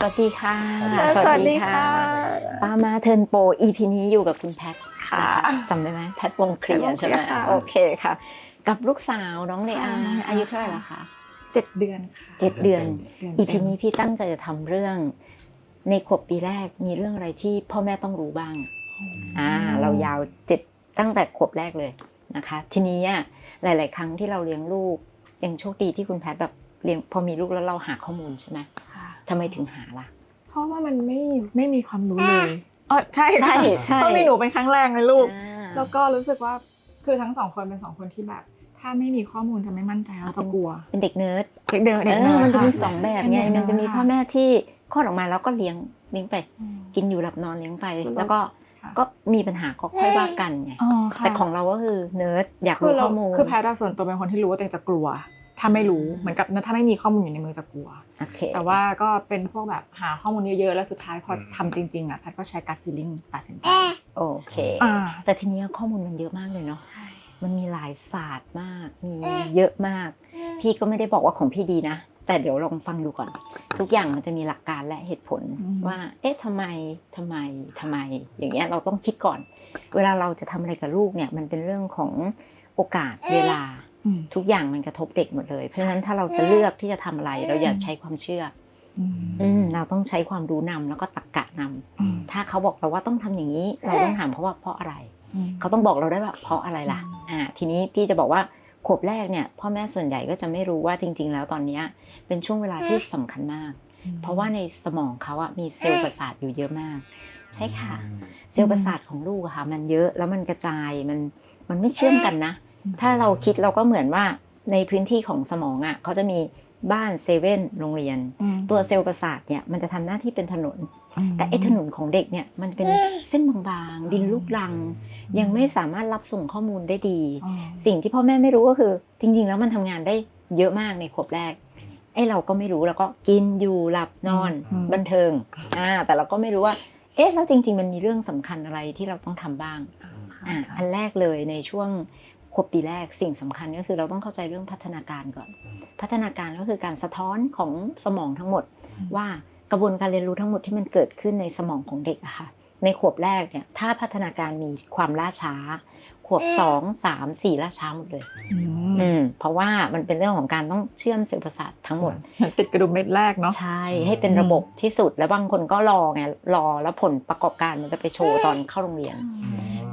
สวัสดีค่ะ สวัสดีค่ะป้ามาเทิร์นโปร EP นี้อยู่กับคุณแพทค่ะนจำได้ไหมแพทวงเคลียร์ใช่ไหมแพทวงเคลียร์ค่ะโอเคค่ะ กับลูกสาวน้องเลอาค่ะอายุเท่าไหร่ละคะเจ็ดเดือนค่ะเจ็ดเดือนเดือน EP นี้พี่ตั้งใจจะทำเรื่อง ในขวบปีแรกมีเรื่องอะไรที่พ่อแม่ต้องรู้บ้างอ่าเรายาวเจ็ดตั้งแต่ขวบแรกเลยนะคะ ทีนี้อะหลาย ๆ ครั้งที่เราเลี้ยงลูกยังโชคดีที่คุณแพทแบบเลี้ยงพอมีลูกแล้วเราหาข้อมูลใช่ไหมค่ะ ทำไมถึงหาล่ะ เพราะว่ามันไม่ไม่มีความรู้เลยอ๋อใช่ค่ะใช่ใช่ เพราะมีหนูเป็นครั้งแรกในลูก อ่า แล้วก็รู้สึกว่าคือทั้งสองคนเป็นสองคนที่แบบ ถ้าไม่มีข้อมูลจะไม่มั่นใจแล้วจะกลัวเป็นเด็กเนิร์ดเด็กเดินเอเด็กอเดินมันจะมีค่สองแบบเป็นไงเด็กมันจะมีค่พ่อแม่ที่คลอดออกมาแล้วก็เลี้ยงเลี้ยงไป อืม กินอยู่หลับนอนเลี้ยงไปคือเราแล้วก็ค่ะ ก็มีปัญหาก็ค่อยว่ากันไงอ๋อค่ะแต่ของเราก็คือเนิร์ดอยากคือรู้เราข้อมูล คือแพทย์อะส่วนตัวเป็นคนที่รู้ว่าตัวเองจะกลัว ถ้าไม่รู้เหมือนกับถ้าไม่มีข้อมูลอยู่ในมือจะกลัวโอเคแต่ว่าก็เป็นพวกแบบหาข้อมูลเยอะๆ แล้วสุดท้ายพออมทำจริงๆอะแพทย์ก็ใช้การฟีลิ่งตัดสินใจโอเคอ่าแต่ทีนี้ข้อมูลมันเยอะมากเลยเนาะมันมีหลายศาสตร์มาก มีเยอะมาก พี่ก็ไม่ได้บอกว่าของพี่ดีนะ แต่เดี๋ยวลองฟังดูก่อน ทุกอย่างมันจะมีหลักการและเหตุผลอืมว่า เอ๊ะทำไมทำไมทำไม อย่างเงี้ยเราต้องคิดก่อน เวลาเราจะทำอะไรกับลูกเนี่ย มันเป็นเรื่องของโอกาสเวลาอืม ทุกอย่างมันกระทบเด็กหมดเลย เพราะฉะนั้นถ้าเราจะเลือกที่จะทำอะไร เราอย่าใช้ความเชื่ออืมอืมเราต้องใช้ความรู้นำแล้วก็ตรรกะนำอืมถ้าเขาบอกเราว่าต้องทำอย่างนี้ เราต้องถามเขาว่าเพราะอะไรอืมเขาต้องบอกเราได้ว่าเพราะอะไรล่ะอืมอ่า ทีนี้พี่จะบอกว่าขวบแรกเนี่ยพ่อแม่ส่วนใหญ่ก็จะไม่รู้ว่าจริง ๆ แล้วตอนเนี้ยเป็นช่วงเวลาที่สำคัญมาก เพราะว่าในสมองเขาอะมีเซลล์ประสาทอยู่เยอะมาก ใช่ค่ะ เซลล์ประสาทของลูกอะค่ะ มันเยอะแล้วมันกระจายมันมันไม่เชื่อมกันนะ ถ้าเราคิดเราก็เหมือนว่าในพื้นที่ของสมองอะเขาจะมีบ้านเซเว่นโรงเรียนอืมตัวเซลล์ประสาทเนี่ยมันจะทำหน้าที่เป็นถนนอืมแต่ไอ้ถนนของเด็กเนี่ยมันเป็นเส้นบางๆ ดินลูกรัง ยังไม่สามารถรับส่งข้อมูลได้ดีอ๋อสิ่งที่พ่อแม่ไม่รู้ก็คือ จริง ๆ แล้วมันทำงานได้เยอะมากในขวบแรกไอ้เราก็ไม่รู้แล้วก็กินอยู่หลับนอนอืมบันเทิงอ่าแต่เราก็ไม่รู้ว่า เอ๊ะแล้วจริง ๆ มันมีเรื่องสำคัญอะไรที่เราต้องทำบ้างค่ะอ่าอันแรกเลยในช่วงขวบปีแรกสิ่งสำคัญก็คือเราต้องเข้าใจเรื่องพัฒนาการก่อน พัฒนาการก็คือการสะท้อนของสมองทั้งหมด ว่ากระบวนการเรียนรู้ทั้งหมดที่มันเกิดขึ้นในสมองของเด็กอะค่ะในขวบแรกเนี่ยถ้าพัฒนาการมีความล่าช้า ขวบสองสามสี่ล่าช้าหมดเลยอืมอืมเพราะว่ามันเป็นเรื่องของการต้องเชื่อมเซลล์ประสาททั้งหมดเหมือนติดกระดุมเม็ดแรกเนาะใช่ให้เป็นระบบที่สุดแล้วบางคนก็รอไงรอแล้วผลประกอบการมันจะไปโชว์ตอนเข้าโรงเรียน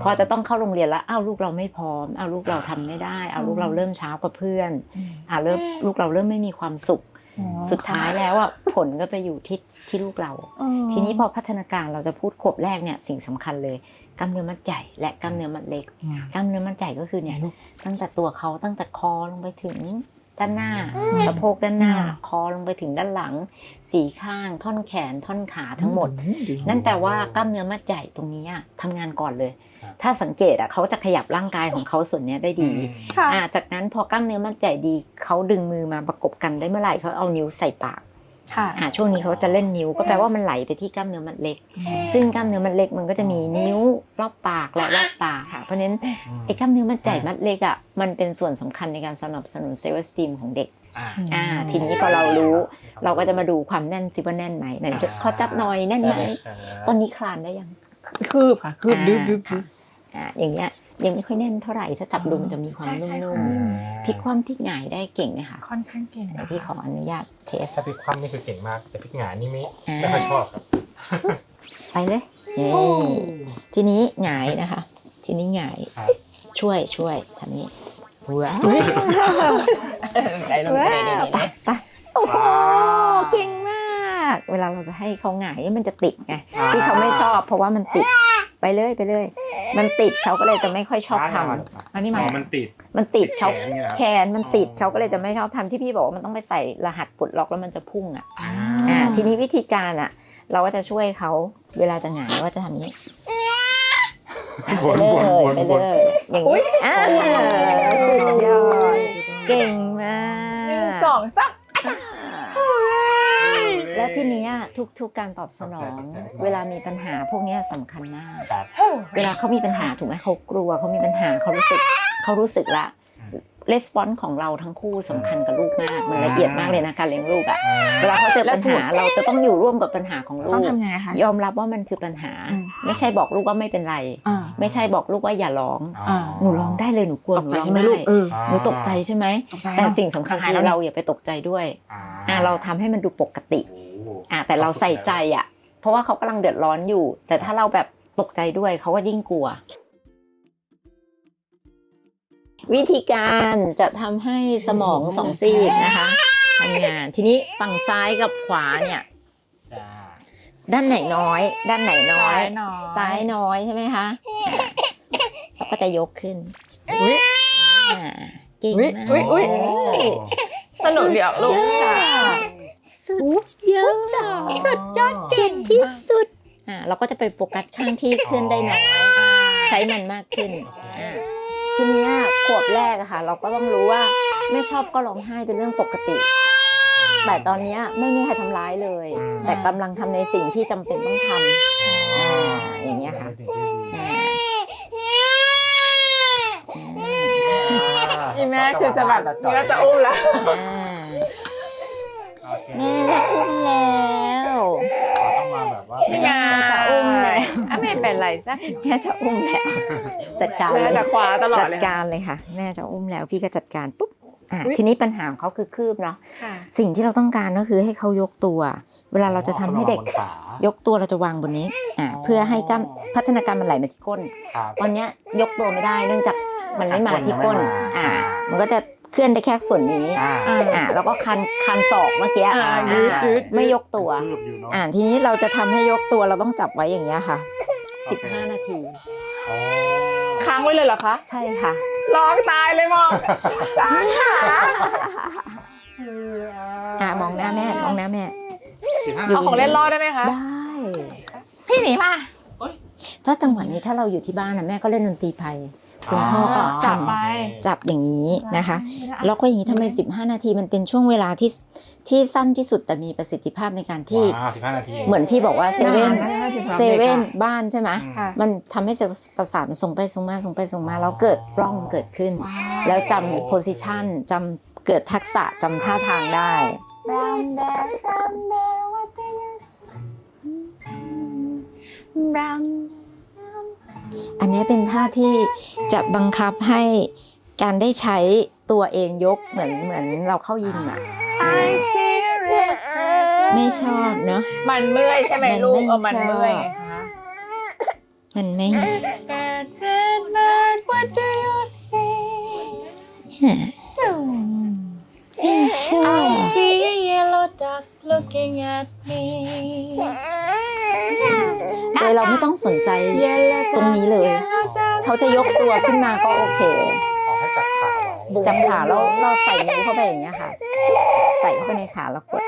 พอจะต้องเข้าโรงเรียนแล้วอ้าวลูกเราไม่พร้อมอ้าวลูกเราทำไม่ได้อ้าวลูกเราเริ่มช้ากว่าเพื่อนอืมอ่าเริ่มลูกเราเริ่มไม่มีความสุขอ๋อสุดท้ายแล้วอะผลก็ไปอยู่ที่ที่ลูกเราอ๋อทีนี้พอพัฒนาการเราจะพูดขวบแรกเนี่ยสิ่งสำคัญเลย กล้ามเนื้อมัดใหญ่และกล้ามเนื้อมัดเล็กอืมกล้ามเนื้อมัดใหญ่ก็คือเนี่ยตั้งแต่ตัวเขาตั้งแต่คอลงไปถึงด้านหน้า สะโพกด้านหน้า คอลงไปถึงด้านหลัง สีข้าง ท่อนแขน ท่อนขาทั้งหมด นั่นแปลว่ากล้ามเนื้อมัดใหญ่ตรงนี้อะทำงานก่อนเลยครับถ้าสังเกตอะเขาจะขยับร่างกายของเขาส่วนเนี้ยได้ดีค่ะอ่าจากนั้นพอกล้ามเนื้อมัดใหญ่ดีเขาดึงมือมาประกบกันได้เมื่อไหร่เขาเอานิ้วใส่ปากค่ะ อ่าช่วงนี้เขาจะเล่นนิ้ว ก็แปลว่ามันไหลไปที่กล้ามเนื้อมัดเล็ก ซึ่งกล้ามเนื้อมัดเล็กมันก็จะมีนิ้วรอบปากและรอบตาค่ะ เพราะฉะนั้นไอ้กล้ามเนื้อมัดใหญ่มัดเล็กอะมันเป็นส่วนสำคัญในการสนับสนุนเซลล์สตีมของเด็กอ่าอ่าทีนี้พอเรารู้ เราก็จะมาดูความแน่นซิว่าแน่นไหมไหนจะขอจับหน่อยแน่นไหมตอนนี้คลานได้ยังคืบค่ะคืบดึบดึบดึบอ่าอย่างเงี้ย ยังไม่ค่อยแน่นเท่าไหร่ถ้าจับดูมันจะมีความใช่ใช่นุ่ค่ะมๆพลิกคว่ำพลิกหงายได้เก่งไหมคะค่อนข้างเก่งเดี๋ยวนะคะพี่ขออนุญาตเทสถ้าพลิกคว่ำนี่คือเก่งมาก แต่พลิกหงายนี่ไม่อ่าไม่ค่อยชอบครับไปเลยนี่ทีนี้หงายนะคะ ทีนี้หงายครับช่วยช่วยทำนี้ว้าวไหนลงไปไหนไหนไหนไปโอ้โหเก่งมาก เวลาเราจะให้เขาหงายมันจะติดไงที่เขาไม่ชอบ เพราะว่ามันติดไปเลยไปเลย มันติดเขาก็เลยจะไม่ค่อยชอบทำอันนี้อ๋มาอมันติดมันติดเขาแขนเนี่ยเหรอครับแขนมันติดอ๋อ เขาก็เลยจะไม่ชอบทำที่พี่บอกว่ามันต้องไปใส่รหัสปลดล็อกแล้วมันจะพุ่งอะอ่าอ่าทีนี้วิธีการอะ เราก็จะช่วยเขาเวลาจะหงายว่าจะทำนี้อะวนไปวนเลวยนไปวนเลยอย่างนี้อ่าสุดยอดเก่งมาหนึ่งกสองสาม แล้วทีเนี้ยทุกๆการตอบสนอง เวลามีปัญหาพวกเนี้ยสำคัญมากครับเวลาเขามีปัญหาถูกไหมเขากลัวเขามีปัญหาเขารู้สึกเขารู้สึกละ レスปอนส์ของเราทั้งคู่สำคัญกับลูกมากมันละเอียดมากเลยนะการเลี้ยงลูกอะเวลาเขาเจอปัญหาเราจะต้องอยู่ร่วมกับปัญหาของลูต้องก ทำยังไงคะ ยอมรับว่ามันคือปัญหา อืม ไม่ใช่บอกลูกว่าไม่เป็นไร อ่าไม่ใช่บอกลูกว่าอย่าร้องอ่าหนูร้องได้เลยหนูกลัวตหกนูใจร้องใช่ไหมได้ลูกเออหนูตกใจใช่ไหมตกใจแต่เนอะ สิ่งสำคัญหายคืแล้อวเราอย่าไปตกใจด้วยอ่าเราทำให้มันดูปกติโอ้โหอ่าแต่เราใส่ใจอะ เพราะว่าเขากำลังเดือดร้อนอยู่ แต่ถ้าเราแบบตกใจด้วยเขาก็ยิ่งกลัว วิธีการจะทำให้สมองสองซีกนะคะทำงานทีนี้ฝั่งซ้ายกับขวาเนี่ยจ้าด้านไหนน้อย ด้านไหนน้อยซ้ายน้อย ซ้ายน้อยใช่ไหมคะเราก็จะยกขึ้นอุ๊ยอ่าเก่งอุ๊ยมากอุ๊ยอุ๊ยโสนุกเดี๋ยวลูกสุดยอดสุดยอดเก่งที่สุดอ่าเราก็จะไปโฟกัสข้างที่เคลื่อนได้น้อยใช้มันมากขึ้นอ่า ทีเนี้ยขวบแรกอะค่ะ เราก็ต้องรู้ว่าไม่ชอบก็ร้องไห้เป็นเรื่องปกติ แต่ตอนเนี้ยไม่มีใครทำร้ายเลยแต่กำลังทำในสิ่งที่จำเป็นต้องทำอ่าอย่างเงี้ยค่ะสิ่งที่ดีอ่าอีแม่คือจะแบบนี่ก็จะอุ้มแล้ว อ่าโอเคแม่จะอุ้มแล้วเราต้องมาแบบว่าพี่ง เป็นไรสักแม่จะอุ้มแล้ว จัดการแม่เลยจะคว้าตลอดจัดเลยการเลยค่ะ แม่จะอุ้มแล้วพี่ก็จัดการปุ๊บอะอุ๊ย ทีนี้ปัญหาของเขาคือคืบเนาะค่ะสิ่งที่เราต้องการก็คือให้เขายกตัว เวลาเราจะทำให้เด็กบนขายกตัวเราจะวางบนนี้อะอ๋อเพื่อให้กล้ามพัฒนาการมันไหลมาที่ก้น ครับ ตอนเนี้ยยกตัวไม่ได้เนื่องจากมันไม่มาที่ก้นก้นยังไม่มา อ่า มันก็จะเคลื่อนได้แค่ส่วนนี้อ่าอ่าแล้วก็คันคันศอกเมื่อกี้อ่าอ่ายืดยืดไม่ยกตัว คืบอยู่เนอะอ่าทีนี้เราจะทำให้ยกตัวเราต้องจับไว้อย่างเงี้ยค่ะโอเค 15 นาทีอ๋อค้างไว้เลยเหรอคะ ใช่ค่ะ ร้องตายเลยมองอ่ามองหน้าแม่มองหน้าแม่ สิบห้า เอาของเล่นล่อได้ไหมคะ ได้ พี่หนีมา ถ้าจังหวะนี้ถ้าเราอยู่ที่บ้านนะแม่ก็เล่นดนตรีไทย คุณพ่อก็จับทำไปจับอย่างนี้นะคะ แล้วก็อย่างนี้ทำไม 15 นาทีมันเป็นช่วงเวลาที่ที่สั้นที่สุดแต่มีประสิทธิภาพในการที่ว้าวสิบห้านาที เหมือนพี่บอกว่าเซเว่นนานนะเซเว่นบ้านใช่ไหมอืมค่ะมันทำให้เซลล์ประสาทมันส่งไปส่งมาส่งไปส่งมาแล้วเกิดปล้องเกิดขึ้น แล้วจำโพสิชันจำเกิดทักษะจำท่าทางได้ Brown bear, brown bear, what do you say? Brown อันนี้เป็นท่าที่จะบังคับให้การได้ใช้ตัวเองยกเหมือนเหมือนเราเข้ายิมอะ I see a red ไม่ชอบเนาะมันเมื่อยใช่ไหมมันลูกไม่เออมันชอบเมื่อยไงคะมันไม่ Red red bird what do you say ไม่ชอบ I see a yellow duck looking at me โดยเราไม่ต้องสนใจตรงนี้เลย เขาจะยกตัวขึ้นมาก็โอเคขอให้จับขาไว้จับขาแล้วเราใส่นิ้วเข้าไปอย่างเงี้ยค่ะ ใส่เข้าไปในขาแล้วกด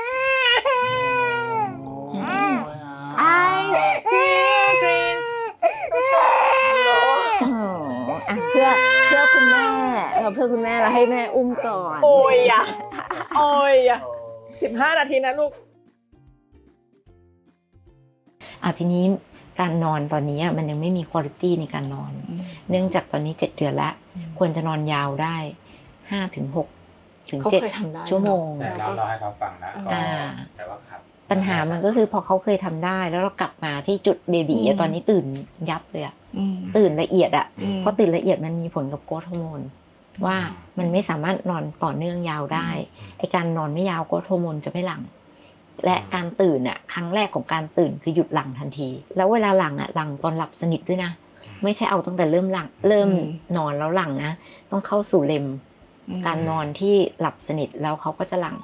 I see a green โอ้อะเพื่อเพื่อคุณแม่เราเพื่อคุณแม่เราให้แม่อุ้มก่อน โอ้ยอะโอ้ยอะสิบห้านาทีนะลูก อะทีนี้การนอนตอนนี้มันยังไม่มีคุณภาพในการนอน เนื่องจากตอนนี้เจ็ดเดือนละ ควรจะนอนยาวได้ห้าถึงหกถึงเขาเจ็ดเคยทำได้ชั่วโมงแต่เราเราให้เขาฟังนะก็อ่าแต่ว่าครับปัญหามันก็คือพอเขาเคยทำได้ แล้วเรากลับมาที่จุดเบบีอะตอนนี้ตื่นยับเลยอะอืมตื่นละเอียดอะอืมเพราะตื่นละเอียดมันมีผลกับโกรทฮอร์โมนว่ามันไม่สามารถนอนต่อเนื่องยาวได้ไอการนอนไม่ยาวโกรทฮอร์โมนจะไม่หลั่ง และการตื่นอะครั้งแรกของการตื่นคือหยุดหลั่งทันที แล้วเวลาหลั่งอะหลั่งตอนหลับสนิทด้วยนะ ไม่ใช่เอาตั้งแต่เริ่มหลังเริ่มอืมนอนแล้วหลังนะ ต้องเข้าสู่เลมการนอนที่หลับสนิทแล้วเขาก็จะหลัง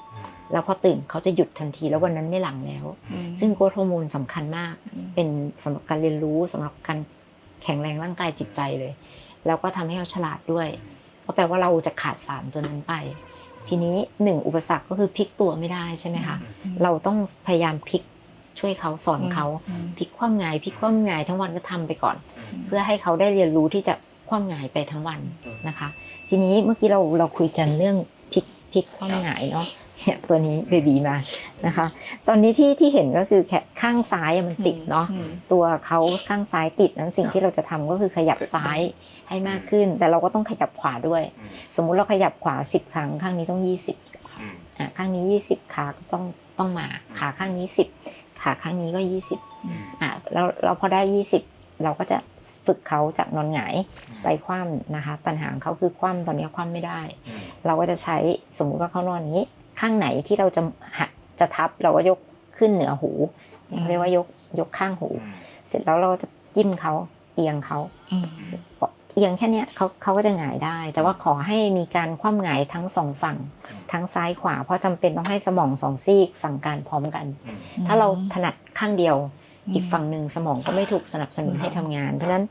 แล้วพอตื่นเขาจะหยุดทันทีแล้ววันนั้นไม่หลังแล้วอืมซึ่งโกรทฮอร์โมนสำคัญมากอืมเป็นสำหรับการเรียนรู้สำหรับการแข็งแรงร่างกายจิตใจเลย แล้วก็ทำให้เขาฉลาดด้วยก็แปลว่าเราจะขาดสารตัวนั้นไป ทีนี้หนึ่งอุปสรรคก็คือพลิกตัวไม่ได้ใช่ไหมคะเราต้องพยายามพลิกช่วยเขาสอนเขาอืมพลิกคว่ำหงายพลิกคว่ำหงายทั้งวันก็ทำไปก่อน เพื่อให้เขาได้เรียนรู้ที่จะคว่ำหงายไปทั้งวันนะคะ ทีนี้เมื่อกี้เราเราคุยกันเรื่องพลิกพลิกคว่ำหงายเนาะ เนี่ยตัวนี้เบบีมานะคะ ตอนนี้ที่ที่เห็นก็คือแค่ข้างซ้ายอะมันติดเนาะอืม ตัวเขาข้างซ้ายติดนั้นสิ่งที่เราจะทำก็คือขยับซ้ายให้มากขึ้น แต่เราก็ต้องขยับขวาด้วย อืม สมมุติเราขยับขวา 10 ครั้ง ข้างนี้ต้อง 20อืมอะข้างนี้ 20 ขาก็ต้องต้องมาขาข้างนี้ 10 ขาข้างนี้ก็ 20อืมอะแล้วเราพอได้ 20 เราก็จะฝึกเขาจากนอนหงายไปคว่ำนะคะ ปัญหาของเขาคือคว่ำตอนนี้คว่ำไม่ได้ อืมเราก็จะใช้สมมุติว่าเขานอนอย่างนี้ ข้างไหนที่เราจะหักจะทับเราก็ยกขึ้นเหนือหูอืมเรียกว่ายกยกข้างหูอืมเสร็จแล้วเราจะจิ้มเขาเอียงเขาอืมเอียงแค่เนี้ยเขาเขาก็จะหงายได้ แต่ว่าขอให้มีการคว่ำหงายทั้งสองฝั่ง ทั้งซ้ายขวา เพราะจำเป็นต้องให้สมองสองซีกสั่งการพร้อมกันอืมถ้าเราถนัดข้างเดียวอืมอีกฝั่งหนึ่งสมองก็ไม่ถูกสนับสนุนให้ทำงาน เพราะฉะนั้น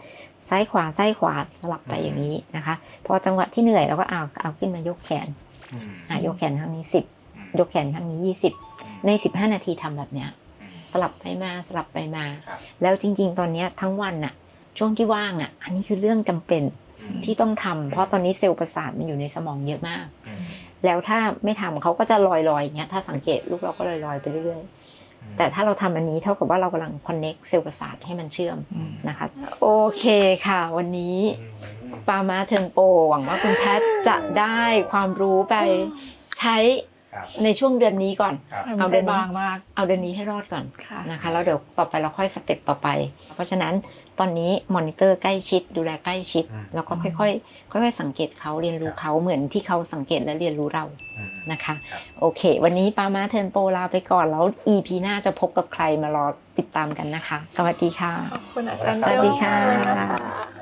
ซ้ายขวาซ้ายขวาสลับไปอย่างนี้นะคะ พอจังหวะที่เหนื่อยเราก็เอาเอาขึ้นมายกแขนอืมอะยกแขนข้างนี้สิบอืม ยกแขนข้างนี้ยี่สิบในสิบห้านาทีทำแบบเนี้ยอืมสลับไปมาสลับไปมาครับแล้วจริง ๆ ตอนเนี้ยทั้งวันน่ะช่วงที่ว่างอะอันนี้คือเรื่องจำเป็นอืมที่ต้องทำเพราะตอนนี้เซลล์ประสาทมันอยู่ในสมองเยอะมากอืมแล้วถ้าไม่ทำเขาก็จะลอยๆอย่างเงี้ยถ้าสังเกตลูกเราก็ลอยๆไปเรื่อยๆ แต่ถ้าเราทำอันนี้เท่ากับว่าเรากำลังคอนเน็กเซลล์ประสาทให้มันเชื่อมอืมนะคะโอเคค่ะ วันนี้อืมปามาเทิร์นโปรหวังว่าคุณแพทย์จะได้ความรู้ไปใช้ครับ ในช่วงเดือนนี้ก่อนครับเอาใจเดือนนี้บางมากเอาเดือนนี้ให้รอดก่อนค่ะนะคะแล้วเดี๋ยวต่อไปเราค่อยสเต็ปต่อไป เพราะฉะนั้นตอนนี้มอนิเตอร์ใกล้ชิด ดูแลใกล้ชิดอืมแล้วก็ค่อยๆค่อยๆสังเกตเขาเรียนรู้เขาเหมือนที่เขาสังเกตและเรียนรู้เราอืมนะคะครับโอเค วันนี้ปามาเทิร์นโปรลาไปก่อนแล้ว EP หน้าจะพบกับใครมารอติดตามกันนะคะ สวัสดีค่ะขอบคุณอาจารย์สวัสดีค่ะเบลมาก